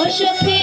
ও সখী